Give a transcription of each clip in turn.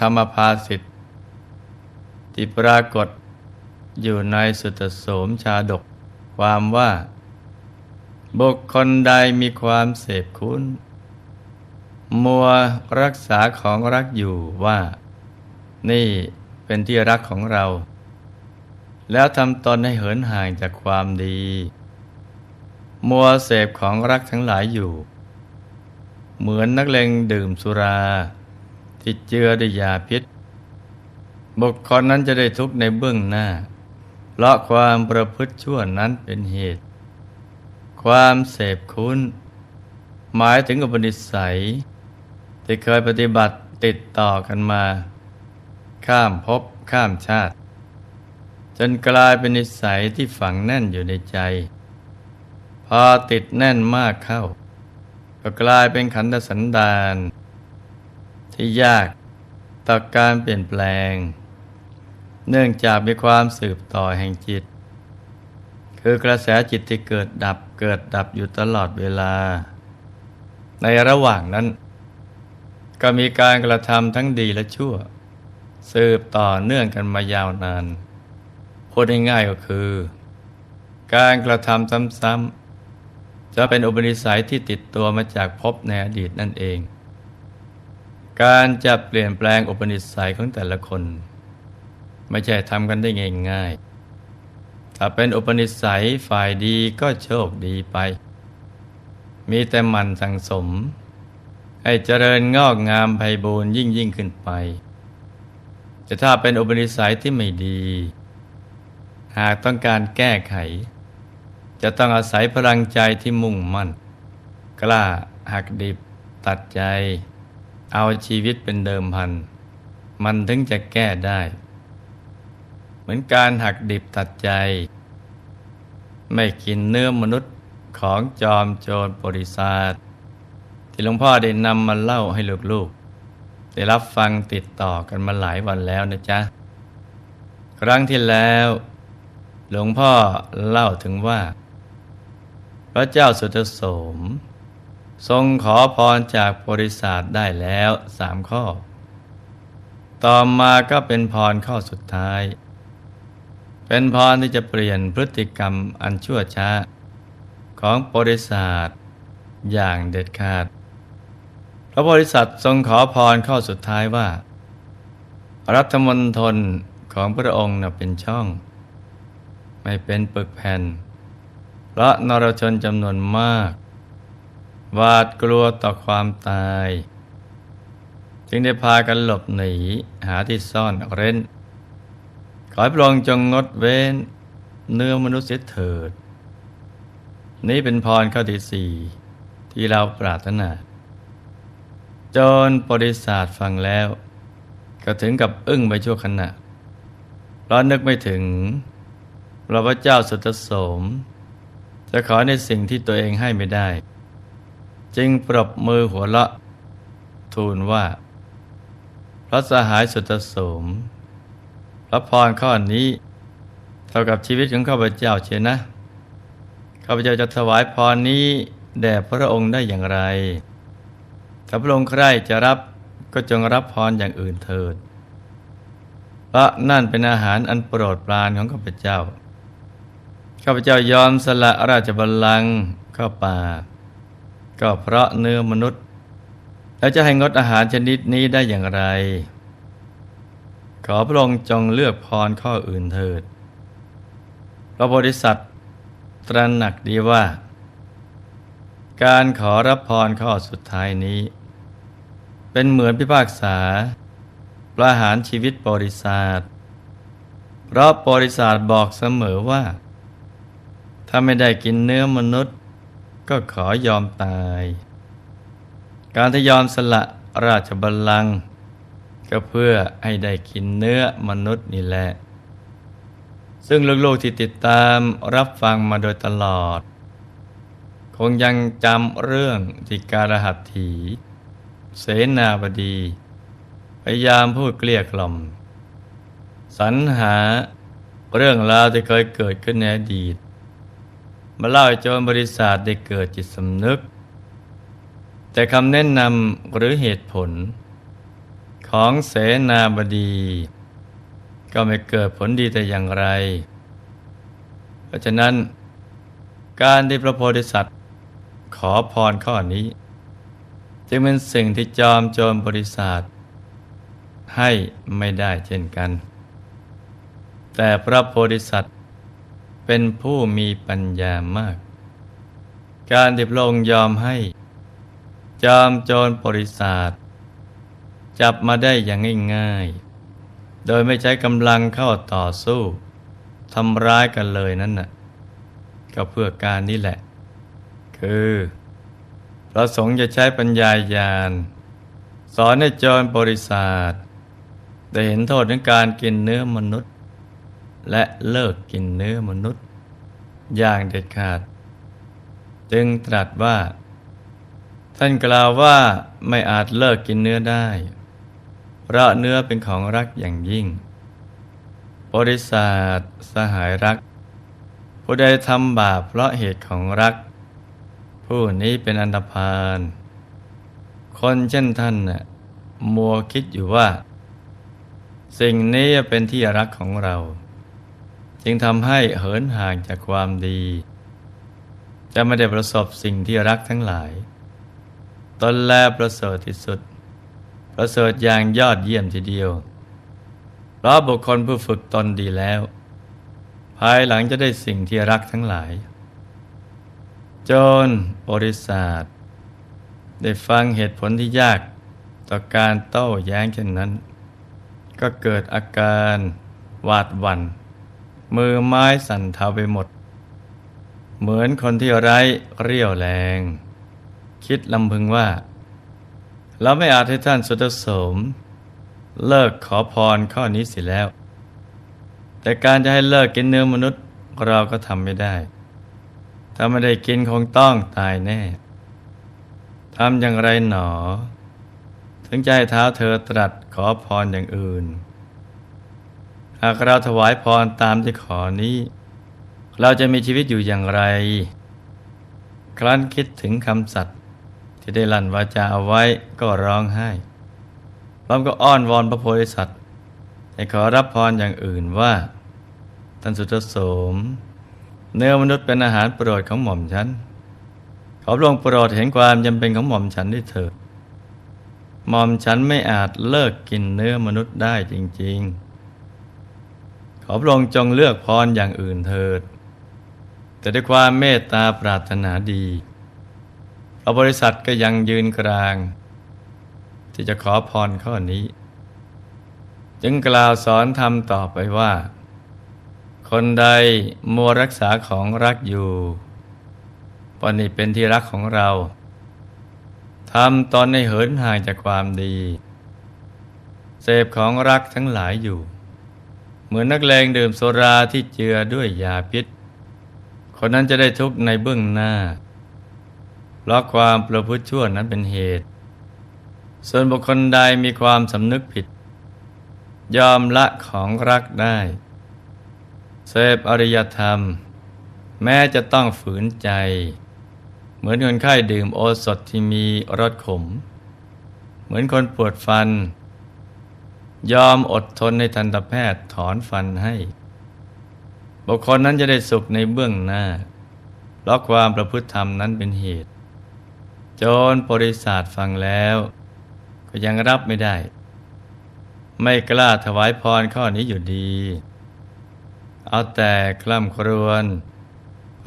ธรรมภาสิทธิ์ที่ปรากฏอยู่ในสุตโสมชาดก ความว่า บุคคลใดมีความเสพคุณมัวรักษาของรักอยู่ว่า นี่เป็นที่รักของเรา แล้วทำตนให้เหินห่างจากความดี มัวเสพของรักทั้งหลายอยู่ เหมือนนักเลงดื่มสุรา ที่เจือด้วยยาพิษ บุคคลนั้นจะได้ทุกข์ในเบื้องหน้า เพราะความประพฤติชั่วนั้นเป็นเหตุ ความเสพคุณหมายถึงอุปนิสัยที่เคยปฏิบัติติดต่อกันมา ข้ามภพข้ามชาติ จนกลายเป็นนิสัยที่ฝังแน่นอยู่ในใจ พอติดแน่นมากเข้า ก็กลายเป็นขันธสันดาน ที่ยากต่อการเปลี่ยนแปลง เนื่องจากมีความสืบต่อแห่งจิต คือกระแสจิตที่เกิดดับเกิดดับอยู่ตลอดเวลา ในระหว่างนั้น ก็มีการกระทำทั้งดีและชั่ว สืบต่อเนื่องกันมายาวนานพูดง่ายๆก็คือ การกระทำซ้ำๆจะเป็นอุปนิสัยที่ติดตัวมาจากภพในอดีตนั่นเอง การจะเปลี่ยนแปลงอุปนิสัยของแต่ละคน ไม่ใช่ทำกันได้ง่ายๆ ถ้าเป็นอุปนิสัยฝ่ายดีก็โชคดีไป มีแต่มันสังสม ให้เจริญงอกงามไพบูรยิ่งยิ่งขึ้นไป แต่ถ้าเป็นอุปนิสัยที่ไม่ดี หากต้องการแก้ไข จะต้องอาศัยพลังใจที่มุ่งมั่น กล้าหักดิบตัดใจ เอาชีวิตเป็นเดิมพัน มันถึงจะแก้ได้ เหมือนการหักดิบตัดใจ ไม่กินเนื้อมนุษย์ของจอมโจรบริษัทที่หลวงพ่อได้นำมาเล่าให้ลูกๆ ได้รับฟังติดต่อกันมาหลายวันแล้วนะจ๊ะ ครั้งที่แล้ว หลวงพ่อเล่าถึงว่า พระเจ้าสุตโสม ทรงขอพรจากบริษัทได้แล้วสามข้อ ต่อมาก็เป็นพรข้อสุดท้าย เป็นพรที่จะเปลี่ยนพฤติกรรมอันชั่วช้า ของบริษัทอย่างเด็ดขาด พระบริษัททรงขอพรข้อสุดท้ายว่า รัฐมนตรของพระองค์นเป็นช่อง ไม่เป็นปึกแผ่นเพราะนรชนจำนวนมาก หวาดกลัวต่อความตาย จึงได้พากันหลบหนีหาที่ซ่อนเร้น ขอให้พระองค์จงงดเว้นเนื้อมนุษย์เสียเถิด นี้เป็นพรข้อที่สี่ที่เราปรารถนา จนบริษัทฟังแล้ว ก็ถึงกับอึ้งไปชั่วขณะเพราะนึกไม่ถึงพระพเจ้าสุตโสม จะขอในสิ่งที่ตัวเองให้ไม่ได้ จึงปรบมือหัวเราะ ทูลว่า พระสหายสุตสมพระพรข้อนี้ เท่ากับชีวิตของข้าพเจ้าเชียนะข้าพเจ้าจะถวายพรนี้แด่พระองค์ได้อย่างไร ถ้าพระองค์ใครจะรับก็จงรับพรอย่างอื่นเถิด เพราะนั่นเป็นอาหารอันโปรดปรานของข้าพเจ้า ข้าพเจ้ายอมสละราชบัลลังก์เข้าป่า ก็เพราะเนื้อมนุษย์ แล้วจะให้งดอาหารชนิดนี้ได้อย่างไร ขอพระองค์จงเลือกพรข้ออื่นเถิด พระโพธิสัตว์ตระหนักดีว่า การขอรับพรข้อสุดท้ายนี้ เป็นเหมือนพิพากษา ประหารชีวิตบริษัทเพราะบริษัทบอกเสมอว่า ถ้าไม่ได้กินเนื้อมนุษย์ ก็ขอยอมตาย การทยอมสละราชบัลลังก์ก็เพื่อให้ได้กินเนื้อมนุษย์นี่แหละ ซึ่งลูกๆที่ติดตามรับฟังมาโดยตลอด คงยังจำเรื่องที่การหัตถี เสนาบดี พยายามพูดเกลี้ยกล่อมสรรหาเรื่องราวที่เคยเกิดขึ้นในอดีต มาเล่าให้โจรบริษัทได้เกิดจิตสำนึก แต่คำแนะนำหรือเหตุผล ของเสนาบดี ก็ไม่เกิดผลดีแต่อย่างไร เพราะฉะนั้นการที่พระโพธิสัตว์ขอพรข้อนี้ จึงเป็นสิ่งที่จอมโจรบริษัทให้ไม่ได้เช่นกัน แต่พระโพธิสัตว์ เป็นผู้มีปัญญามาก การที่พระองค์ยอมให้ จอมโจรบริษัทจับมาได้อย่างง่ายๆ โดยไม่ใช้กำลังเข้าต่อสู้ทำร้ายกันเลยนั่นน่ะก็เพื่อการนี้แหละ คือพระสงฆ์จะใช้ปัญญาญาณ สอนให้จรบริษัทได้เห็นโทษของการกินเนื้อมนุษย์ และเลิกกินเนื้อมนุษย์ อย่างเด็ดขาด จึงตรัสว่า ท่านกล่าวว่าไม่อาจเลิกกินเนื้อได้ เพราะเนื้อเป็นของรักอย่างยิ่งบริษัทสหายรัก ผู้ใดทำบาปเพราะเหตุของรัก ผู้นี้เป็นอันธพาลคนเช่นท่านน่ะมัวคิดอยู่ว่า สิ่งนี้เป็นที่รักของเรา จึงทำให้เหินห่างจากความดี จะไม่ได้ประสบสิ่งที่รักทั้งหลาย ตนแลประเสริฐที่สุด ประเสริฐอย่างยอดเยี่ยมทีเดียว เพราะบุคคลผู้ฝึกตนดีแล้ว ภายหลังจะได้สิ่งที่รักทั้งหลายจนบริษัทได้ฟังเหตุผลที่ยากต่อการโต้แย้งเช่นนั้น ก็เกิดอาการหวาดหวัน่น มือไม้สั่นเทาไปหมด เหมือนคนที่ไร้เรี่ยวแรง คิดลำพึงว่า เราไม่อาจให้ท่านสุตโสม เลิกขอพรข้อนี้สิแล้ว แต่การจะให้เลิกกินเนื้อมนุษย์เราก็ทำไม่ได้ ถ้าไม่ได้กินคงต้องตายแน่ทำอย่างไรหนอ ถึงใจเท้าเธอตรัสขอพรอย่างอื่น หากเราถวายพรตามที่ขอนี้ เราจะมีชีวิตอยู่อย่างไร ครั้นคิดถึงคำสัตย์ที่ได้ลั่นวาจาเอาไว้ก็ร้องไห้พร้อมก็อ้อนวอนพระโพธิสัตว์ให้ขอรับพรอย่างอื่นว่าท่านสุตโสม เนื้อมนุษย์เป็นอาหารโปรดของหม่อมฉัน ขอพระองค์โปรดเห็นความจำเป็นของหม่อมฉันด้วยเถิดหม่อมฉันไม่อาจเลิกกินเนื้อมนุษย์ได้จริง ๆ ขอพระองค์จงเลือกพรอย่างอื่นเถิด แต่ด้วยความเมตตาปรารถนาดีพระบริษัทก็ยังยืนกลาง ที่จะขอพรข้อนี้ จึงกล่าวสอนธรรมต่อไปว่า คนใดมัวรักษาของรักอยู่ปนี้เป็นที่รักของเราทำตอนในเหินห่างจากความดี เสพของรักทั้งหลายอยู่ มือนนักเลงดื่มโซราที่เจือด้วยยาพิษ คนนั้นจะได้ทุกข์ในเบื้องหน้าเพราะความประพฤติชั่วนั้นเป็นเหตุ ส่วนบุคคลใดมีความสำนึกผิด ยอมละของรักได้ เสพอริยธรรม แม้จะต้องฝืนใจ เหมือนคนไข้ดื่มโอสถที่มีรสขม เหมือนคนปวดฟัน ยอมอดทนในทันตแพทย์ถอนฟันให้ บุคคลนั้นจะได้สุขในเบื้องหน้าเพราะความประพฤติธรรมนั้นเป็นเหตุ โจรบริษัทฟังแล้ว ก็ยังรับไม่ได้ ไม่กล้าถวายพรข้อนี้อยู่ดี เอาแต่คล่ำครวญ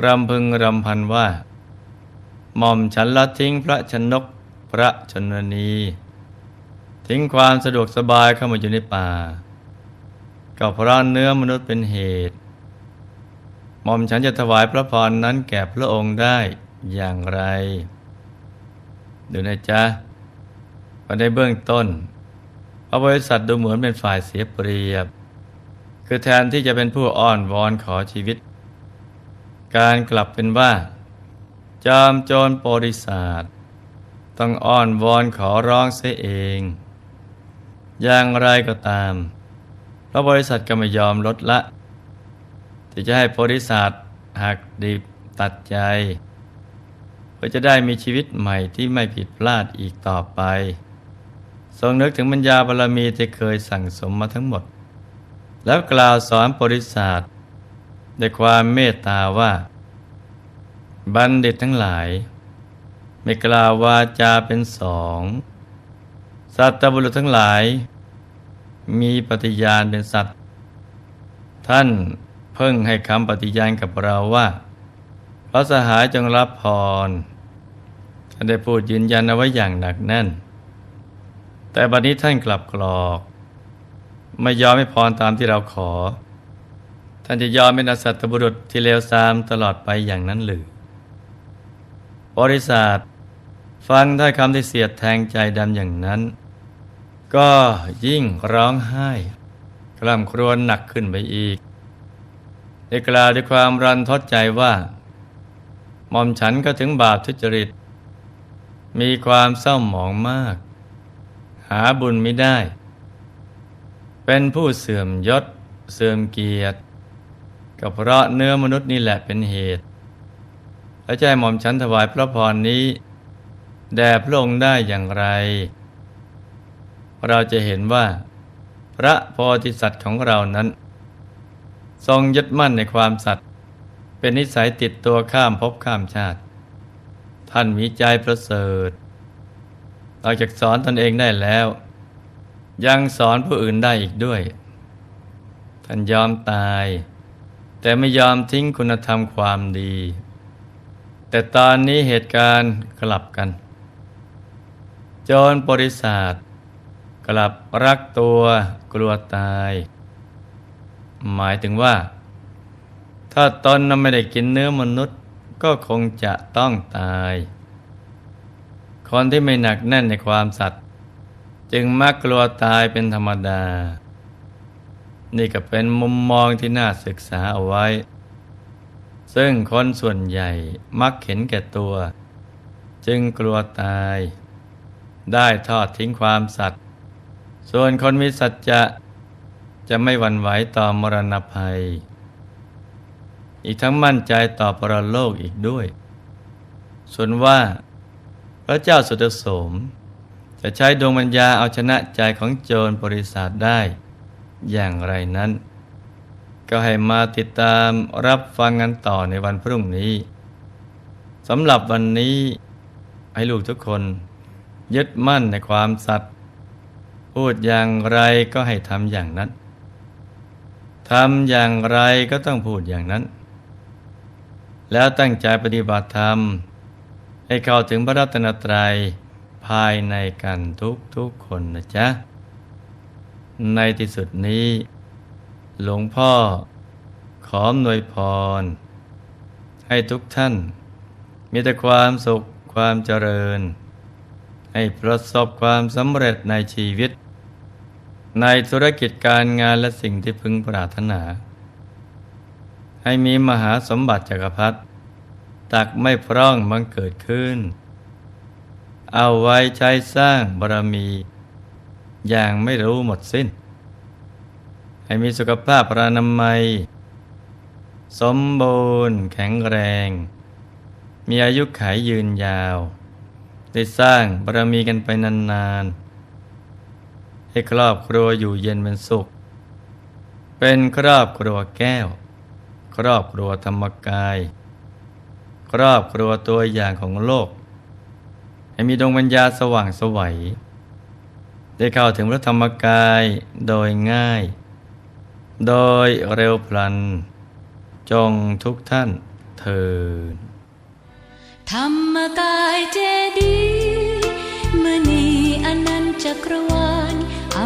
รำพึงรำพันว่าหม่อมฉันละทิ้งพระชนกพระชนนี ทิ้งความสะดวกสบายเข้ามาอยู่ในป่า ก็เพราะเนื้อมนุษย์เป็นเหตุหม่อมฉันจะถวายพระพรนั้นแก่พระองค์ได้อย่างไร ดูนะจ๊ะพอในเบื้องต้นพระบริษัทดูเหมือนเป็นฝ่ายเสียเปรียบ คือแทนที่จะเป็นผู้อ้อนวอนขอชีวิต การกลับเป็นว่า จอมโจรบริษัทต้องอ้อนวอนขอร้องเสียเอง อย่างไรก็ตามพระบริษัทก็ไม่ยอมลดละ ที่จะให้บริษัทหักดิบตัดใจเพื่อจะได้มีชีวิตใหม่ที่ไม่ผิดพลาดอีกต่อไป ทรงนึกถึงปัญญาบารมีที่เคยสั่งสมมาทั้งหมด แล้วกล่าวสอนบริษัทด้วยความเมตตาว่า บัณฑิตทั้งหลาย ไม่กล่าววาจาเป็นสอง สัตว์บุรุษทั้งหลาย มีปฏิญาณเป็นสัตว์ ท่านเพิ่งให้คำปฏิญาณกับเราว่า พระสหายจงรับพรท่านได้พูดยืนยันเอาไว้อย่างหนักแน่น แต่บัดนี้ท่านกลับกรอก ไม่ยอมให้พรตามที่เราขอ ท่านจะยอมเป็นอสัตตบุรุษที่เลวทรามตลอดไปอย่างนั้นหรือ บริษัทฟังถ้อยคำที่เสียดแทงใจดำอย่างนั้น ก็ยิ่งร้องไห้กล่ำครวญหนักขึ้นไปอีก ได้กล่าวด้วยความรันทดใจว่าหม่อมฉันก็ถึงบาปทุจริต มีความเศร้าหมองมาก หาบุญไม่ได้ เป็นผู้เสื่อมยศ เสื่อมเกียรติก็เพราะเนื้อมนุษย์นี่แหละเป็นเหตุ และใจหม่อมฉันถวายพระพรนี้ แด่พระองค์ได้อย่างไร เราจะเห็นว่า พระโพธิสัตว์ของเรานั้น ทรงยึดมั่นในความสัตย์เป็นนิสัยติดตัวข้ามภพข้ามชาติ ท่านมีใจประเสริฐนอกจากสอนตนเองได้แล้ว ยังสอนผู้อื่นได้อีกด้วย ท่านยอมตาย แต่ไม่ยอมทิ้งคุณธรรมความดี แต่ตอนนี้เหตุการณ์กลับกัน จรบริษัท กลับรักตัวกลัวตาย หมายถึงว่า ถ้าตนนั้นไม่ได้กินเนื้อมนุษย์ก็คงจะต้องตาย คนที่ไม่หนักแน่นในความสัตย์จึงมักกลัวตายเป็นธรรมดา นี่ก็เป็นมุมมองที่น่าศึกษาเอาไว้ ซึ่งคนส่วนใหญ่มักเห็นแก่ตัว จึงกลัวตาย ได้ทอดทิ้งความสัตย์ ส่วนคนมีสัจจะจะไม่หวั่นไหวต่อมรณภัย อีกทั้งมั่นใจต่อปรโลกอีกด้วย ส่วนว่า พระเจ้าสุดโสม จะใช้ดวงปัญญาเอาชนะใจของโจรบริษัทได้ อย่างไรนั้น ก็ให้มาติดตามรับฟังกันต่อในวันพรุ่งนี้สำหรับวันนี้ให้ลูกทุกคน ยึดมั่นในความสัตย์ พูดอย่างไรก็ให้ทำอย่างนั้นทำอย่างไรก็ต้องพูดอย่างนั้น แล้วตั้งใจปฏิบัติธรรม ให้เข้าถึงพระรัตนตรัยภายในกันทุกทุกคนนะจ๊ะ ในที่สุดนี้ หลวงพ่อขอหน่วยพร ให้ทุกท่าน มีแต่ความสุขความเจริญ ให้ประสบความสำเร็จในชีวิต ในธุรกิจการงานและสิ่งที่พึงปรารถนา ให้มีมหาสมบัติจักรพรรดิตักไม่พร่องบังเกิดขึ้น เอาไว้ใช้สร้างบารมี อย่างไม่รู้หมดสิ้น ให้มีสุขภาพพรานามัย สมบูรณ์แข็งแรง มีอายุขัยยืนยาว ได้สร้างบารมีกันไปนานๆ ให้ครอบครัวอยู่เย็นเป็นสุข เป็นครอบครัวแก้ว ครอบครัวธรรมกาย ครอบครัวตัวอย่างของโลก ให้มีดวงปัญญาสว่างสวัยได้เข้าถึงพระธรรมกายโดยง่าย โดยเร็วพลัน จงทุกท่านเทินธรรมกายเจดีมณีอนันต์จักรวาล